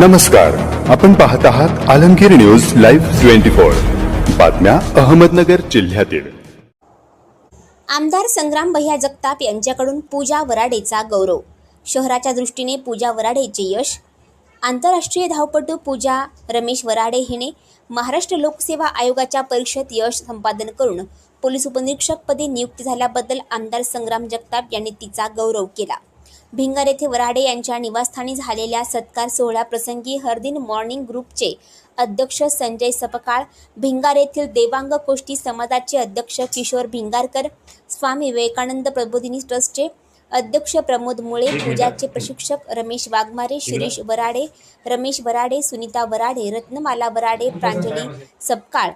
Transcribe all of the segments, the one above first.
नमस्कार. आपण पाहत आहात Alamgir news live twenty four. बातम्या अहमदनगर जिल्ह्यातील. आमदार संग्राम भैया जगताप यांच्याकडून पूजा वराडेचा गौरव. शहराच्या दृष्टीने पूजा वराडेचे यश. आंतरराष्ट्रीय धावपटू पूजा रमेश वराडे हिने महाराष्ट्र लोकसेवा आयोगाच्या परीक्षेत यश संपादन करून पोलीस उपनिरीक्षकपदी नियुक्ती झाल्याबद्दल आमदार संग्राम जगताप यांनी तिचा गौरव केला. भिंगर येथे वराडे यांच्या निवासस्थानी झालेल्या सत्कार सोहळ्याप्रसंगी हरदिन मॉर्निंग ग्रुपचे अध्यक्ष संजय सपकाळ भिंगार येथील देवांग कोष्टी समाजाचे अध्यक्ष किशोर भिंगारकर स्वामी विवेकानंद प्रबोधिनी ट्रस्टचे अध्यक्ष प्रमोद मुळे पूजाचे प्रशिक्षक रमेश वाघमारे शिरीष वराडे रमेश वराडे सुनीता वराडे रत्नमाला वराडे प्रांजली सपकाळ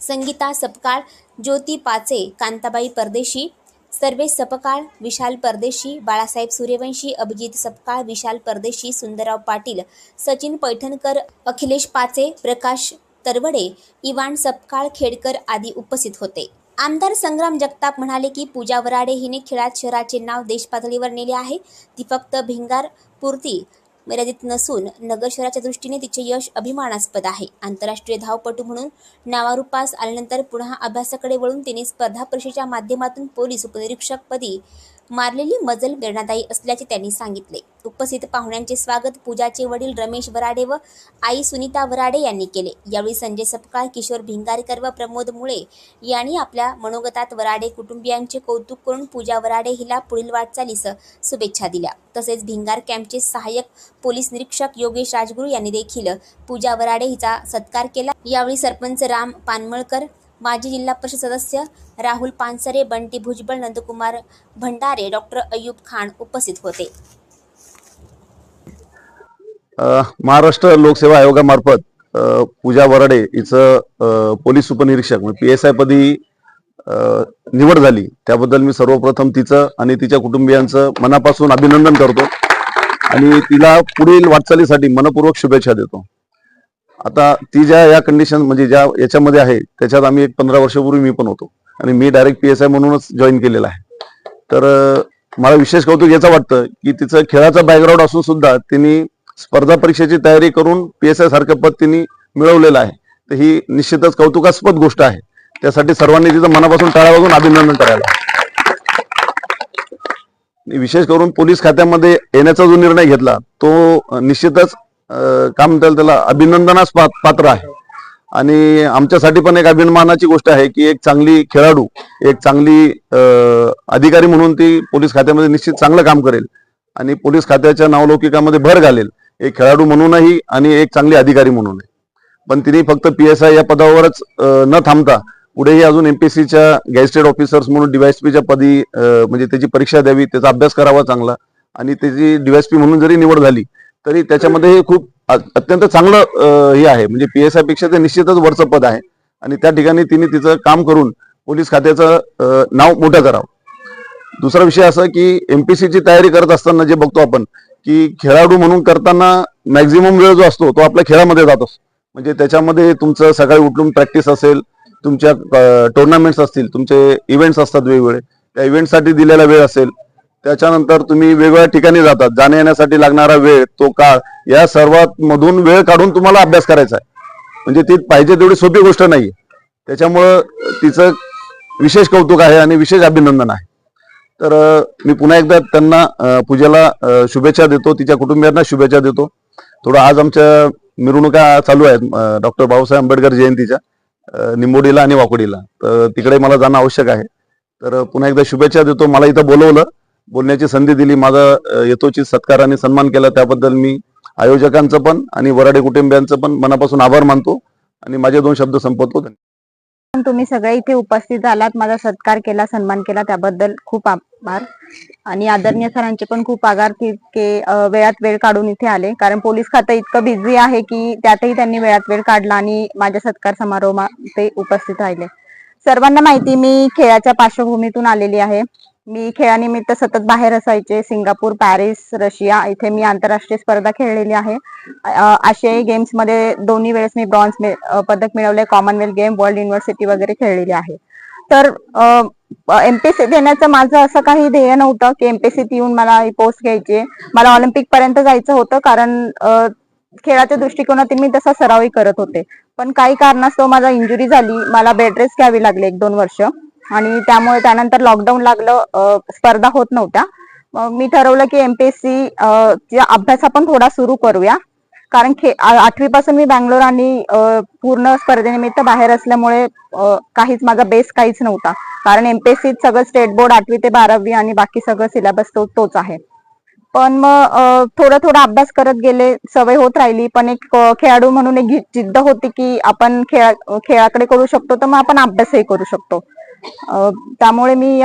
संगीता सपकाळ ज्योती पाचे कांताबाई परदेशी सर्वेश सपकाळ विशाल परदेशी बाळासाहेब सूर्यवंशी अभिजित सपकाळ विशाल परदेशी सुंदरराव पाटील सचिन पैठणकर अखिलेश पाचे प्रकाश तरवडे इवान सपकाळ खेडकर आदी उपस्थित होते. आमदार संग्राम जगताप म्हणाले की पूजा वराडे हिने खेळात शहराचे नाव देशपातळीवर नेले आहे. ती फक्त भिंगार पुरती मर्यादित नसून नगर शहराच्या दृष्टीने तिचे यश अभिमानास्पद आहे. आंतरराष्ट्रीय धावपटू म्हणून नावारूपास आल्यानंतर पुन्हा अभ्यासाकडे वळून तिने स्पर्धा परीक्षेच्या माध्यमातून पोलीस उपनिरीक्षकपदी मारलेली मजल प्रेरणादायी असल्याचे त्यांनी सांगितले. उपस्थित पाहुण्यांचे स्वागत पूजाचे वडील रमेश वराडे व आई सुनीता वराडे यांनी केले. यावेळी संजय सपकाळ किशोर भिंगारकर व प्रमोद मुळे यांनी आपल्या मनोगतात वराडे कुटुंबियांचे कौतुक करून पूजा वराडे हिला पुढील वाटचालीस शुभेच्छा दिल्या. तसेच भिंगार कॅम्पचे सहाय्यक पोलीस निरीक्षक योगेश राजगुरू यांनी देखील पूजा वराडे हिचा सत्कार केला. यावेळी सरपंच राम पानमळकर माजी जिल्हा परिषद सदस्य राहुल पानसरे बंटी भुजबळ नंदकुमार भंडारे डॉक्टर अय्यूब खान उपस्थित होते. महाराष्ट्र लोकसेवा आयोगामार्फत पूजा वराडे हिचं पोलीस उपनिरीक्षक पी एस आय पदी निवड झाली. त्याबद्दल मी सर्वप्रथम तिचं आणि तिच्या कुटुंबियांचं मनापासून अभिनंदन करतो. आणि तिला पुढील वाटचालीसाठी मनपूर्वक शुभेच्छा देतो. आता ती ज्या या कंडिशन म्हणजे ज्या याच्यामध्ये आहे त्याच्यात आम्ही एक पंधरा वर्षापूर्वी मी पण होतो. आणि मी डायरेक्ट पी एस आय म्हणूनच जॉईन केलेला आहे. तर मला विशेष कौतुक याचं वाटतं की तिचं खेळाचा बॅकग्राऊंड असून सुद्धा तिने स्पर्धा परीक्षेची तयारी करून पी एस आय सारखं पद तिने मिळवलेलं आहे. तर ही निश्चितच कौतुकास्पद गोष्ट आहे. त्यासाठी सर्वांनी तिचं मनापासून टाळ्या अभिनंदन करायला विशेष करून पोलीस खात्यामध्ये येण्याचा जो निर्णय घेतला तो निश्चितच काय म्हणता येईल त्याला? अभिनंदनास पा- पात्र आहे. आणि आमच्यासाठी पण एक अभिमानाची गोष्ट आहे की एक चांगली खेळाडू एक चांगली अधिकारी म्हणून ती पोलीस खात्यामध्ये निश्चित चांगलं काम करेल. आणि पोलीस खात्याच्या नावलौकिकामध्ये भर घालेल. एक खेळाडू म्हणूनही आणि एक चांगली अधिकारी म्हणूनही पण तिने फक्त पी एस आय या पदावरच न थांबता पुढेही अजून एमपीसीच्या गॅजेटेड ऑफिसर्स म्हणून डीवायएसपीच्या पदी म्हणजे त्याची परीक्षा द्यावी त्याचा अभ्यास करावा चांगला. आणि त्याची डीवायएसपी म्हणून जरी निवड झाली तरी त्याच्यामध्ये खूप अत्यंत चांगलं हे आहे. म्हणजे पी एस आयपेक्षा ते निश्चितच वरचं पद आहे. आणि त्या ठिकाणी तिने तिचं काम करून पोलीस खात्याचं नाव मोठं करावं. दुसरा विषय असा की एमपीसीची तयारी करत असताना जे बघतो आपण की खेळाडू म्हणून करताना मॅक्झिमम वेळ जो असतो तो आपल्या खेळामध्ये जात असतो. म्हणजे त्याच्यामध्ये तुमचं सकाळी उठून प्रॅक्टिस असेल तुमच्या टुर्नामेंट्स असतील तुमचे इव्हेंट्स असतात वेगवेगळे. त्या इव्हेंटसाठी दिलेला वेळ असेल त्याच्यानंतर तुम्ही वेगवेगळ्या ठिकाणी जातात. जाण्या येण्यासाठी लागणारा वेळ तो काळ या सर्वात मधून वेळ काढून तुम्हाला अभ्यास करायचा आहे. म्हणजे ती पाहिजे तेवढी सोपी गोष्ट नाही त्याच्यामुळं तिचं विशेष कौतुक आहे आणि विशेष अभिनंदन आहे. तर मी पुन्हा एकदा त्यांना पूजेला शुभेच्छा देतो तिच्या कुटुंबियांना शुभेच्छा देतो. थोडं आज आमच्या मिरवणुका चालू आहेत डॉक्टर बाबासाहेब आंबेडकर जयंतीच्या निंबोडीला आणि वाकोडीला. तर तिकडे मला जाणं आवश्यक आहे. तर पुन्हा एकदा शुभेच्छा देतो. मला इथं बोलवलं. बोलण्याची संधी दिली माझा येतोची यथोचित सत्कार आणि सन्मान केला. त्याबद्दल मी आयोजकांचं पण आणि वराडे कुटुंबियांचं पण मनापासून आभार मानतो आणि माझे दोन शब्द संपवतो. पण तुम्ही सगळे इथे उपस्थित झालात माझा सत्कार केला सन्मान केला त्याबद्दल खूप आभार. आणि आदरणीय सरांचे पण खूप आगार की वेळात वेळ काढून इथे आले. कारण पोलीस खातं इतकं बिझी आहे की त्यातही त्यांनी वेळात वेळ काढला आणि माझ्या सत्कार समारोह ते उपस्थित राहिले. सर्वांना माहिती मी खेळाच्या पार्श्वभूमीतून आलेली आहे. मी खेळानिमित्त सतत बाहेर असायचे. सिंगापूर पॅरिस रशिया इथे मी आंतरराष्ट्रीय स्पर्धा खेळलेली आहे. आशियाई गेम्समध्ये दोन्ही वेळेस मी ब्रॉन्झ पदक मिळवले. कॉमनवेल्थ गेम वर्ल्ड युनिव्हर्सिटी वगैरे खेळलेली आहे. तर एमपीएससी देण्याचं माझं असं काही ध्येय नव्हतं की एमपीएससीत येऊन मला ही पोस्ट घ्यायची. मला ऑलिम्पिक पर्यंत जायचं होतं कारण खेळाच्या दृष्टिकोनातून मी तसा सरावही करत होते. पण काही कारणास्तव माझा इंजुरी झाली. मला बेड रेस्ट घ्यावी लागली एक दोन वर्ष. आणि त्यामुळे त्यानंतर लॉकडाऊन लागलं स्पर्धा होत नव्हत्या. मग मी ठरवलं की एमपीएससी अभ्यास आपण थोडा सुरू करूया. कारण खे आठवीपासून मी बँगलोर आणि पूर्ण स्पर्धेनिमित्त बाहेर असल्यामुळे काहीच माझा बेस काहीच नव्हता. कारण एमपीएससी सगळं स्टेट बोर्ड आठवी ते बारावी आणि बाकी सगळं सिलेबस तो तोच आहे. पण मग थोडं थोडा अभ्यास करत गेले सवय होत राहिली. पण एक खेळाडू म्हणून एक जिद्द होती की आपण खेळा खेळाकडे करू शकतो तर मग आपण अभ्यासही करू शकतो. त्यामुळे मी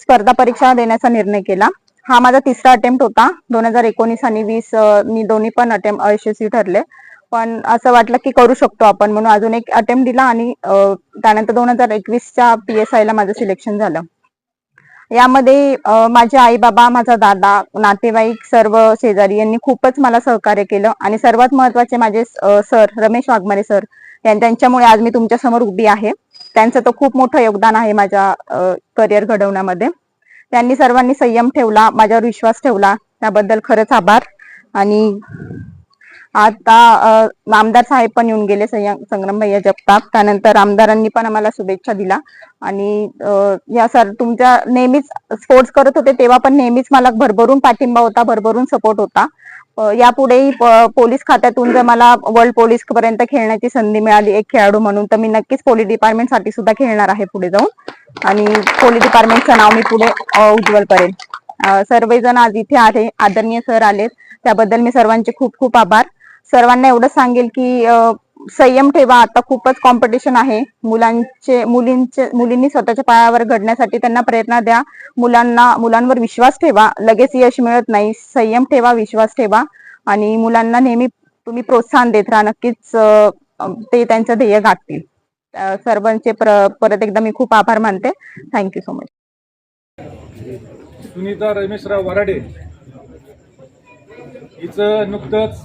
स्पर्धा परीक्षा देण्याचा निर्णय केला. हा माझा तिसरा अटेम्प्ट होता. दोन हजार एकोणीस आणि वीस मी दोन्ही पण अटेम्प्ट अयशस्वी ठरले. पण असं वाटलं की करू शकतो आपण म्हणून अजून एक अटेम्प्ट दिला आणि त्यानंतर दोन हजार एकवीसच्या पी एस आयला माझं सिलेक्शन झालं. यामध्ये माझे आई बाबा माझा दादा नातेवाईक सर्व शेजारी यांनी खूपच मला सहकार्य केलं आणि सर्वात महत्त्वाचे माझे सर रमेश वाघमारे सर यां- त्यांच्यामुळे आज मी तुमच्यासमोर उभी आहे. त्यांचं तर खूप मोठं योगदान आहे माझ्या करिअर घडवण्यामध्ये. त्यांनी सर्वांनी संयम ठेवला माझ्यावर विश्वास ठेवला. त्याबद्दल खरंच आभार. आणि आता आमदार साहेब पण येऊन गेले संग्राम भैया जगताप. त्यानंतर आमदारांनी पण आम्हाला शुभेच्छा दिला आणि या सर तुमच्या नेहमीच स्पोर्ट्स करत होते तेव्हा पण नेहमीच मला भरभरून पाठिंबा होता भरभरून सपोर्ट होता. यापुढेही पोलीस खात्यातून जर मला वर्ल्ड पोलीस पर्यंत खेळण्याची संधी मिळाली एक खेळाडू म्हणून तर मी नक्कीच पोलीस डिपार्टमेंटसाठी सुद्धा खेळणार आहे पुढे जाऊन. आणि पोलीस डिपार्टमेंटचं नाव मी पुढे उज्ज्वल करेन. सर्वजण आज इथे आले आदरणीय सर आलेत. त्याबद्दल मी सर्वांचे खूप खूप आभार. सर्वांना एवढं सांगेल की संयम ठेवा. आता खूपच कॉम्पिटिशन आहे. मुलांचे मुलींचे मुलींनी स्वतःच्या पायावर घडण्यासाठी त्यांना प्रयत्न द्या. मुलांना मुलांवर विश्वास ठेवा. लगेच यश मिळत नाही. संयम ठेवा विश्वास ठेवा. आणि मुलांना नेहमी तुम्ही प्रोत्साहन देत राहा. नक्कीच ते त्यांचं ध्येय गाठतील. सर्वांचे परत एकदा मी खूप आभार मानते. Thank you so much Sunita Rameshrao Varade. हिचं नुकतंच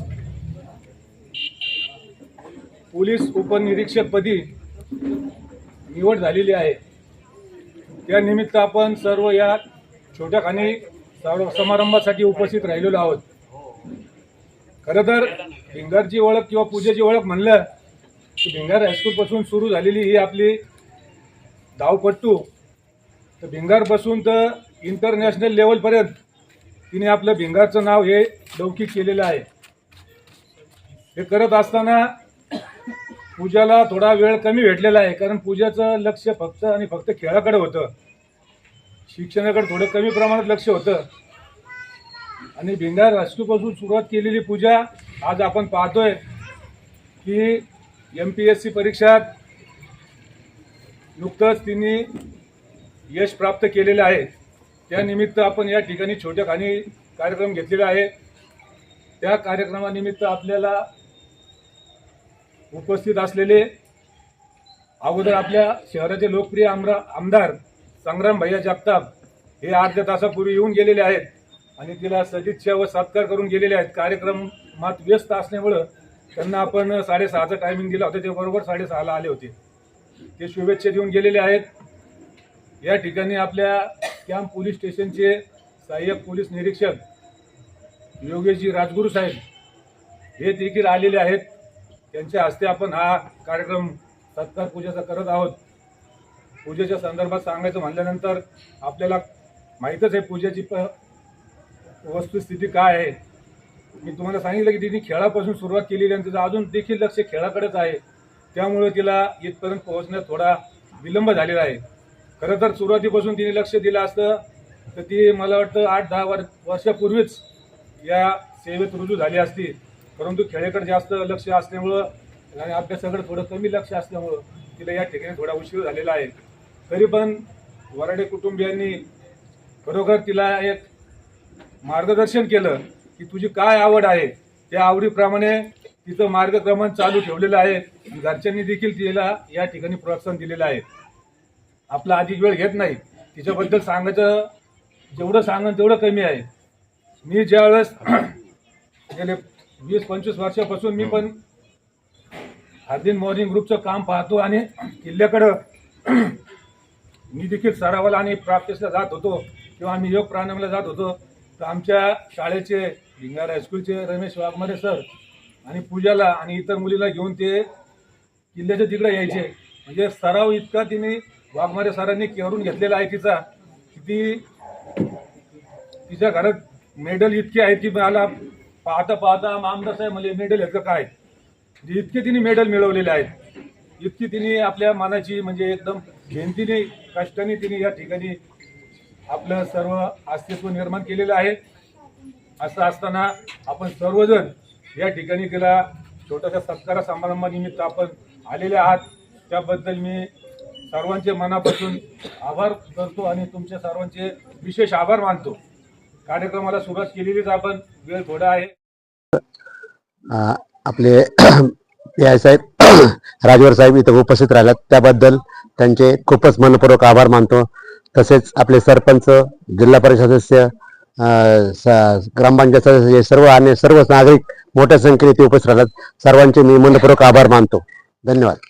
पोलीस उपनिरीक्षकपदी निवड झालेली आहे. त्यानिमित्त आपण सर्व या छोट्या खाणी समारंभासाठी उपस्थित राहिलेलो आहोत. खरं तर भिंगारची ओळख किंवा पूजेची ओळख म्हणलं तर भिंगार हायस्कूलपासून सुरू झालेली ही आपली धावपट्टू तर भिंगारपासून तर इंटरनॅशनल लेवलपर्यंत तिने आपलं भिंगारचं नाव हे लौकिक केलेलं आहे. हे करत असताना पूजाला थोडा वेळ कमी भेटलेला आहे कारण पूजाचं लक्ष फक्त आणि फक्त खेळाकडे होतं. शिक्षणाकडे थोडं कमी प्रमाणात लक्ष होतं. आणि भिंगार हायस्कूलपासून सुरुवात केलेली पूजा आज आपण पाहतोय की एम पी एस सी परीक्षात नुकतंच तिने यश प्राप्त केलेलं आहे. त्यानिमित्त आपण या ठिकाणी छोट्या खाणी कार्यक्रम घेतलेला आहे. त्या कार्यक्रमानिमित्त आपल्याला उपस्थित असलेले अगोदर आपल्या शहराचे लोकप्रिय आमरा आमदार संग्राम भैया जगताप हे अर्ध्या तासापूर्वी येऊन गेलेले आहेत आणि तिला सदिच्छा व सत्कार करून गेलेले आहेत. कार्यक्रमात व्यस्त असल्यामुळं त्यांना आपण साडेसहाचा टायमिंग दिला होता. ते बरोबर साडेसहाला आले होते. ते शुभेच्छा देऊन गेलेले आहेत. या ठिकाणी आपल्या कॅम्प पोलीस स्टेशनचे सहाय्यक पोलीस निरीक्षक योगेशजी राजगुरू साहेब हे देखील आलेले आहेत. त्यांच्या हस्ते आपण हा कार्यक्रम सत्कार पूजेचा करत आहोत. पूजेच्या संदर्भात सांगायचं म्हणल्यानंतर आपल्याला माहीतच आहे पूजेची प वस्तुस्थिती काय आहे. मी तुम्हाला सांगितलं की तिने खेळापासून सुरुवात केलेली आणि तिचं अजून देखील लक्ष खेळाकडेच आहे. त्यामुळे तिला इथपर्यंत पोहोचण्यात थोडा विलंब झालेला आहे. खरं तर सुरुवातीपासून तिने लक्ष दिलं असतं तर ती मला वाटतं आठ दहा वर वर्षापूर्वीच या सेवेत रुजू झाली असती. परंतु खेळाकडे जास्त लक्ष असल्यामुळं आणि अभ्यासाकडे थोडं कमी लक्ष असल्यामुळं तिला या ठिकाणी थोडा उशीर झालेला आहे. तरी पण वराडे कुटुंबियांनी खरोखर तिला एक मार्गदर्शन केलं की तुझी काय आवड आहे त्या आवडीप्रमाणे तिचं मार्गक्रमण चालू ठेवलेलं आहे. घरच्यांनी देखील तिला या ठिकाणी प्रोत्साहन दिलेलं आहे. आपला अधिक वेळ घेत नाही. तिच्याबद्दल सांगायचं जेवढं सांगन तेवढं कमी आहे. मी ज्यावेळेस गेले वीस पंचवीस वर्षापासून मी पण हार्दिन मॉर्निंग ग्रुपचं काम पाहतो आणि किल्ल्याकडं मी देखील सरावाला आणि प्रॅक्टिसला जात होतो किंवा आम्ही योग प्राणायामला जात होतो. तर आमच्या शाळेचे भिंगार हायस्कूलचे रमेश वाघमारे सर आणि पूजाला आणि इतर मुलीला घेऊन ते किल्ल्याच्या तिकडे यायचे. म्हणजे सराव इतका तिने वाघमारे सरांनी करून घेतलेला आहे तिचा की ती तिच्या घरात मेडल इतके आहेत की मला पाहता पाहता आमदार साहेब म्हणजे मेडल ह्याचं काय? म्हणजे इतके तिने मेडल मिळवलेले आहेत. इतकी तिने आपल्या मनाची म्हणजे एकदम मेहनतीने कष्टाने तिने या ठिकाणी आपलं सर्व अस्तित्व निर्माण केलेलं आहे. असं असताना आपण सर्वजण या ठिकाणी तिला छोट्याशा सत्कार समारंभानिमित्त आपण आलेले आहात. त्याबद्दल मी सर्वांचे मनापासून आभार करतो आणि तुमच्या सर्वांचे विशेष आभार मानतो. कार्यक्रमाला सुरुवात केलेलीच आपण. वेळ थोडा आहे. आपले पी आय साहेब राजवर साहेब इथं उपस्थित राहिलात त्याबद्दल त्यांचे खूपच मनपूर्वक आभार मानतो. तसेच आपले सरपंच जिल्हा परिषद सदस्य स- ग्रामपंचायत सदस्य हे सर्व आणि सर्वच नागरिक मोठ्या संख्येने ते उपस्थित राहिलात सर्वांचे मी मनपूर्वक आभार मानतो. धन्यवाद.